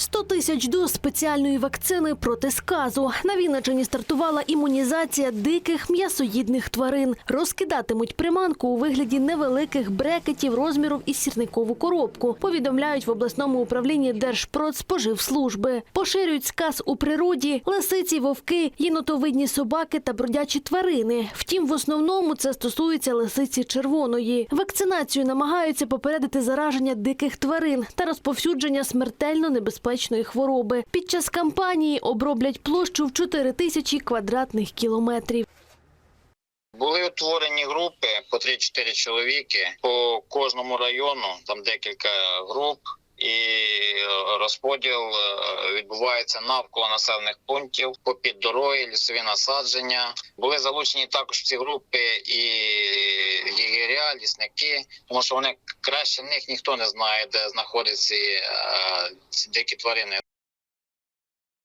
100 тисяч доз спеціальної вакцини проти сказу. На Вінниччині стартувала імунізація диких м'ясоїдних тварин. Розкидатимуть приманку у вигляді невеликих брекетів розміром із сірникову коробку. Повідомляють в обласному управлінні Держпродспоживслужби. Поширюють сказ у природі лисиці, вовки, єнотовидні собаки та бродячі тварини. Втім, в основному це стосується лисиці червоної. Вакцинацію намагаються попередити зараження диких тварин та розповсюдження смертельно небезпечної хвороби. Під час кампанії оброблять площу в 4 тисячі квадратних кілометрів. Були утворені групи по 3-4 чоловіки по кожному району, там декілька груп, і е, розподіл е, відбувається навколо населених пунктів, попід дороги, лісові насадження. Були залучені також ці групи і єгеря, лісники, тому що вони краще них ніхто не знає, де знаходяться е, ці дикі тварини.